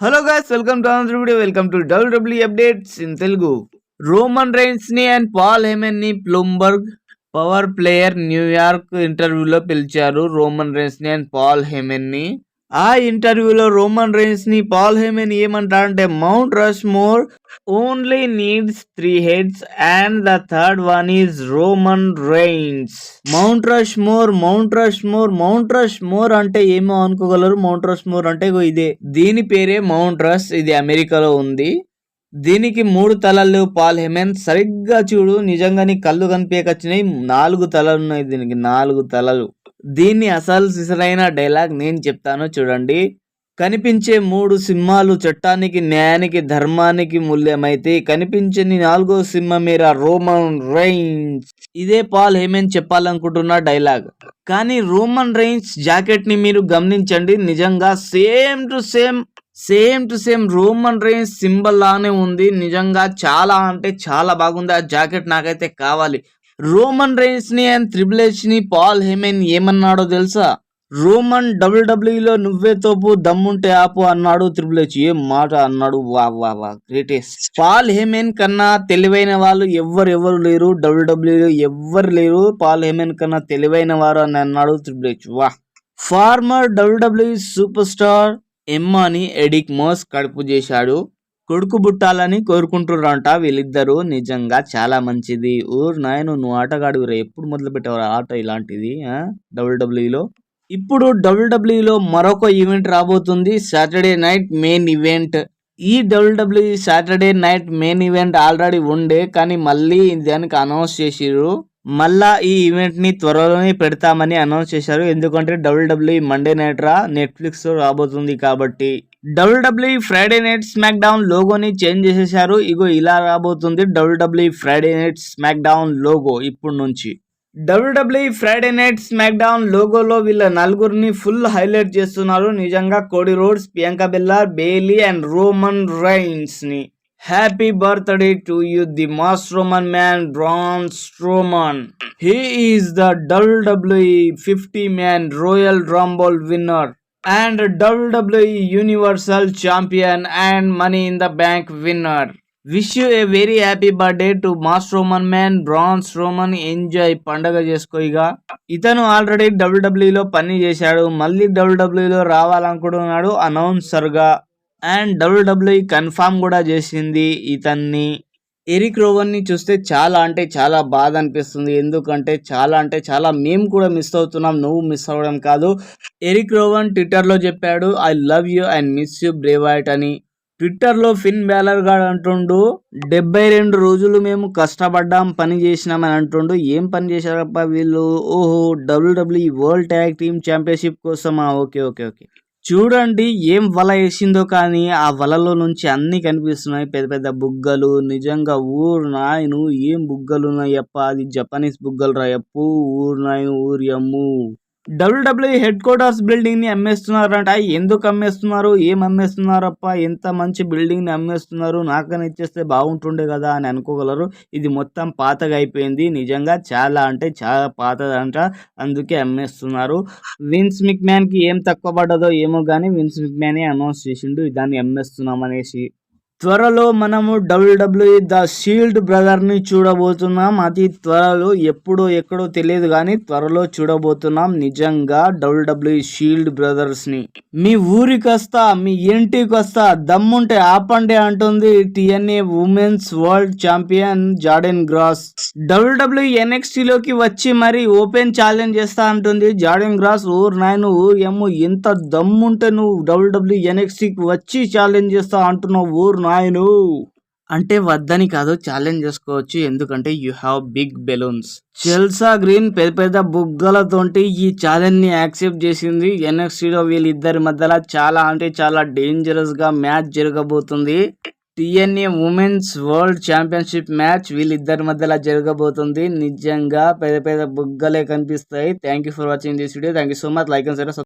Hello guys welcome to Andhra video welcome to W W updates in Telugu Roman రైన్స్ని and Paul హెమెన్ని Bloomberg power player New York ఇంటర్వ్యూలో పిలిచారు. Roman రైన్స్ని and Paul హెమెన్ని. ఆ ఇంటర్వ్యూలో Roman రైన్స్ని Paul Heyman ఏమంటారంటే Mount Rushmore only needs three heads and the third one is Roman Reigns. Mount Rushmore Mount Rushmore Mount Rushmore అంటే ఏమో అనుకోగలరు. మౌంట్ రష్ మోర్ అంటే ఇదే. దీని పేరే మౌంట్ రష్ ఇది అమెరికాలో ఉంది. దీనికి మూడు తలలు పాల్ హెమెన్ సరిగ్గా చూడు నిజంగానే కళ్ళు కనిపించకొచ్చినాయి నాలుగు తలలు ఉన్నాయి దీనికి నాలుగు తలలు. దీన్ని అసలు సిసలైన డైలాగ్ నేను చెప్తాను చూడండి. కనిపించే మూడు సింహాలు చట్టానికి న్యాయానికి ధర్మానికి మూల్యమైతే కనిపించని నాలుగో సింహం మీరా రోమన్ రైన్స్ ఇదే పాల్ హేమన్ చెప్పాలనుకుంటున్న డైలాగ్. కానీ రోమన్ రైన్స్ జాకెట్ని మీరు గమనించండి. నిజంగా same to same same to same Roman Reigns symbol లానే ఉంది. నిజంగా చాలా అంటే చాలా బాగుంది. ఆ జాకెట్ నాకైతే కావాలి. రోమన్ రైన్స్ని అండ్ త్రిబుల్ని పాల్ హెమెన్ ఏమన్నాడో తెలుసా? రోమన్ డబ్ల్యూడబ్ల్యూలో నువ్వే తోపు దమ్ముంటే ఆపు అన్నాడు త్రిబుల్ హెచ్. ఏం మాట అన్నాడు? వా వా వా గ్రేటెస్ట్. పాల్ హెమెన్ కన్నా తెలివైన వాళ్ళు ఎవ్వరు ఎవరు లేరు. డబ్ల్యూడబ్ల్యూలో ఎవ్వరు లేరు. పాల్ హెమెన్ కన్నా తెలివైన వారు అని అన్నాడు త్రిబుల్ హెచ్. వా. ఫార్మర్ డబ్ల్యూడబ్ల్యూ సూపర్ స్టార్ ఎమ్మాని ఎడిక్ మోస్ కడుపు చేశాడు. కొడుకు బుట్టాలని కోరుకుంటున్నారంట వీళ్ళిద్దరూ. నిజంగా చాలా మంచిది. ఊరు నాయన నువ్వు ఆటగాడు ఎప్పుడు మొదలు పెట్టేవారు ఆట ఇలాంటిది డబ్ల్యూడబ్ల్యూలో ఇప్పుడు డబ్ల్యూడబ్ల్యూలో మరొక ఈవెంట్ రాబోతుంది. Saturday night main event. ఈ W W Saturday night main event already ఉండే కానీ మళ్ళీ దానికి అనౌన్స్ చేసిర్రు. మళ్ళా ఈ ఈవెంట్ని త్వరలోనే పెడతామని అనౌన్స్ చేశారు. ఎందుకంటే డబ్ల్యూడబ్ల్యూఈ మండే నైట్ రా నెట్ఫ్లిక్స్లో రాబోతుంది కాబట్టి. W W Friday night SmackDown లోగోని change చేసేసారు ఇగో ఇలా రాబోతుంది W W Friday night SmackDown logo ఇప్పుడు నుంచి. W W Friday night SmackDown లోగోలో వీళ్ళ నలుగురిని ఫుల్ హైలైట్ చేస్తున్నారు. నిజంగా Cody Rhodes Priyanka Belair Bayley and Roman రైన్స్ని. Happy birthday to you the mass Roman man Braun Strowman he is the W W E fifty man Royal Rumble winner and W W E Universal champion and money in the bank winner wish you a very happy birthday to mass Roman man Braun's Roman enjoy పండగ చేసుకో ఇక. ఇతను already డబ్ల్యూడబ్ల్యూలో పని చేశాడు. మళ్ళీ డబ్ల్యూడబ్ల్యూలో రావాలనుకుంటున్నాడు అనౌన్సర్గా. అండ్ డబ్ల్యూడబ్ల్యూ కన్ఫామ్ కూడా చేసింది ఇతన్ని. ఎరిక్ రోవన్ని చూస్తే చాలా అంటే చాలా బాధ అనిపిస్తుంది. ఎందుకంటే చాలా అంటే చాలా మేము కూడా మిస్ అవుతున్నాం. నువ్వు మిస్ అవ్వడం కాదు. ఎరిక్ రోవన్ ట్విట్టర్లో చెప్పాడు I love you and miss you Bray Wyatt అని. ట్విట్టర్లో ఫిన్ బ్యాలర్ గాడు అంటుండు డెబ్బై రెండు రోజులు మేము కష్టపడ్డాం పని చేసినామని అంటుండు. ఏం పని చేశారప్ప వీళ్ళు? ఓహో W W world tag team championship కోసమా? Okay okay okay. చూడండి ఏం వల వేసిందో కానీ ఆ వలలో నుంచి అన్ని కనిపిస్తున్నాయి. పెద్ద పెద్ద బుగ్గలు నిజంగా ఊరు నాయను ఏం బుగ్గలు ఉన్నాయప్ప? అది జపనీస్ బుగ్గలు రాయప్పు. ఊరు నాయను ఊరి అమ్ము డబ్ల్యూడబ్ల్యూ హెడ్ క్వార్టర్స్ బిల్డింగ్ని అమ్మేస్తున్నారంట. ఎందుకు అమ్మేస్తున్నారు? ఏం అమ్మేస్తున్నారప్ప? ఎంత మంచి బిల్డింగ్ని అమ్మేస్తున్నారు? నాకని ఇచ్చేస్తే బాగుంటుండే కదా అని అనుకోగలరు. ఇది మొత్తం పాతగా అయిపోయింది. నిజంగా చాలా అంటే చాలా పాతదంట. అందుకే అమ్మేస్తున్నారు. విన్స్ మిక్ మ్యాన్కి ఏం తక్కువ పడ్డదో ఏమో కానీ విన్స్ మిక్ మ్యానే అనౌన్స్ చేసిండు. దాన్ని అమ్మేస్తున్నాం అనేసి త్వరలో మనము డబ్ల్యూడబ్ల్యూఈ ద షీల్డ్ బ్రదర్ని చూడబోతున్నాం. అతి త్వరలో ఎప్పుడో ఎక్కడో తెలియదు కానీ త్వరలో చూడబోతున్నాం నిజంగా డబ్ల్యూడబ్ల్యూఈ షీల్డ్ బ్రదర్స్ని. మీ ఊరికి వస్తా మీ ఇంటికి వస్తా దమ్ముంటే ఆపండి అంటుంది TNA women's world champion Jordynne Grace. W W ఎన్ఎక్స్టీలోకి వచ్చి మరి ఓపెన్ ఛాలెంజ్ చేస్తా అంటుంది జాడెన్ గ్రాస్. ఊరు నాయను ఏమో ఎంత దమ్ముంటే నువ్వు డబ్ల్యూడబ్ల్యూఈ ఎన్ఎక్స్టీకి వచ్చి ఛాలెంజ్ చేస్తా అంటున్నావు ఊరు నాయను! అంటే వద్దని కాదు ఛాలెంజ్ చేసుకోవచ్చు. ఎందుకంటే you have big balloons Chelsea green పెద్ద పెద్ద బుగ్గలతోటి ఈ ఛాలెంజ్ని యాక్సెప్ట్ చేసింది. ఎన్ఎక్స్టీలో వీళ్ళిద్దరి మధ్యలో చాలా అంటే చాలా డేంజరస్గా మ్యాచ్ జరగబోతుంది. TNA women's world championship match వీళ్ళిద్దరి మధ్యలో జరగబోతుంది. నిజంగా పెద్ద పెద్ద బుగ్గలే కనిపిస్తాయి. Thank you for watching this video thank you so much like and